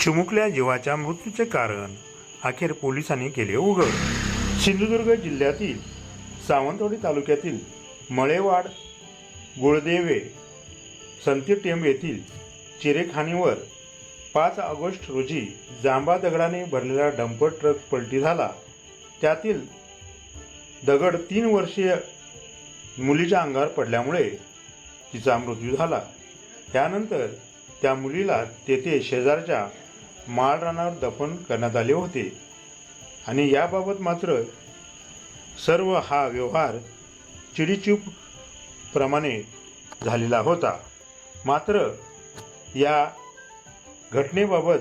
चिमुकल्या जीवाच्या मृत्यूचे कारण. अखेर पोलिसांनी केले उघड. सिंधुदुर्ग जिल्ह्यातील सावंतवाडी तालुक्यातील मळेवाड गुळदेवे संतीटेंब येथील चिरेखानीवर पाच ऑगस्ट रोजी जांबा दगडाने भरलेला डंपर ट्रक पलटी झाला. त्यातील दगड तीन वर्षीय मुलीच्या अंगावर पडल्यामुळे तिचा मृत्यू झाला. त्यानंतर त्या मुलीला तेथे शेजारच्या माळरानावर दफन करण्यात आले होते. आणि याबाबत मात्र सर्व हा व्यवहार चिडीचूप प्रमाणे झालेला होता. मात्र या घटनेबाबत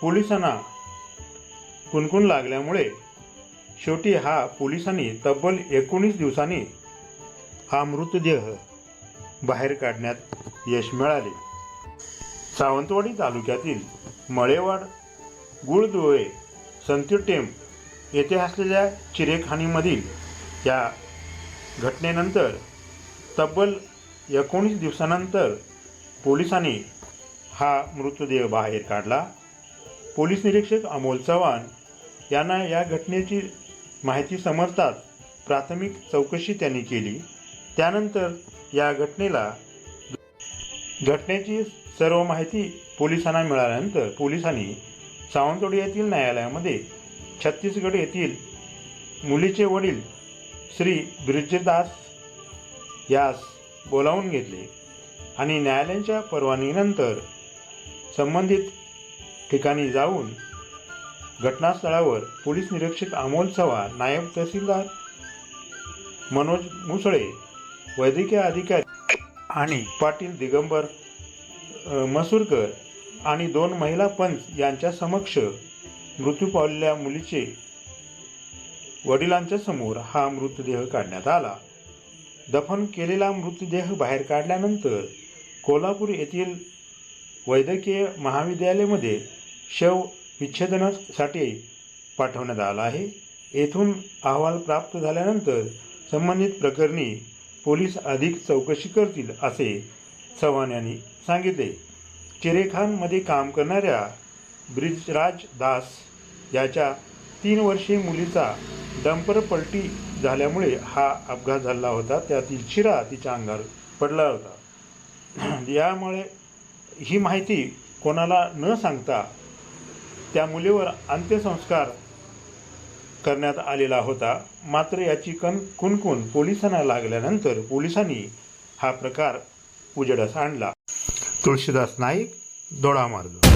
पोलिसांना कुणकुण लागल्यामुळे शेवटी हा पोलिसांनी तब्बल एकोणीस दिवसांनी हा मृतदेह बाहेर काढण्यात यश मिळाले. सावंतवाडी तालुक्यातील मळेवाड गुळदुळे संतुटेम येथे असलेल्या चिरेखाणीमधील या घटनेनंतर तब्बल एकोणीस दिवसानंतर पोलिसांनी हा मृतदेह बाहेर काढला. पोलीस निरीक्षक अमोल चव्हाण यांना या घटनेची माहिती समजताच प्राथमिक चौकशी त्यांनी केली. त्यानंतर या घटनेला घटनेची सर्व माहिती पोलिसांना मिळाल्यानंतर पोलिसांनी सावंतवाडी येथील न्यायालयामध्ये छत्तीसगड येथील मुलीचे वडील श्री ब्रिजदास यास बोलावून घेतले आणि न्यायालयाच्या परवानगीनंतर संबंधित ठिकाणी जाऊन घटनास्थळावर पोलीस निरीक्षक अमोल चव्हाण नायब तहसीलदार मनोज मुसळे वैद्यकीय अधिकारी आणि पाटील दिगंबर मसूरकर आणि दोन महिला पंच यांच्या समक्ष मृत्यू पावलेल्या मुलीचे वडिलांच्या समोर हा मृतदेह काढण्यात आला. दफन केलेला मृतदेह बाहेर काढल्यानंतर कोल्हापूर येथील वैद्यकीय महाविद्यालयामध्ये शव विच्छेदनासाठी पाठवण्यात आला आहे. येथून अहवाल प्राप्त झाल्यानंतर संबंधित प्रकरणी पोलीस अधिक चौकशी करतील असे चव्हाण यांनी सांगितले. चिरेखानमध्ये काम करणाऱ्या ब्रिजराज दास याच्या तीन वर्षीय मुलीचा डंपर पलटी झाल्यामुळे हा अपघात झाला होता. त्यातील चिरा तिच्या अंगावर पडला होता. यामुळे ही माहिती कोणाला न सांगता त्या मुलीवर अंत्यसंस्कार करण्यात आलेला होता. मात्र याची कण कुणकुण पोलिसांना लागल्यानंतर पोलिसांनी हा प्रकार उजेडास आणला. तुळशीदास नाईक दोडामार्ग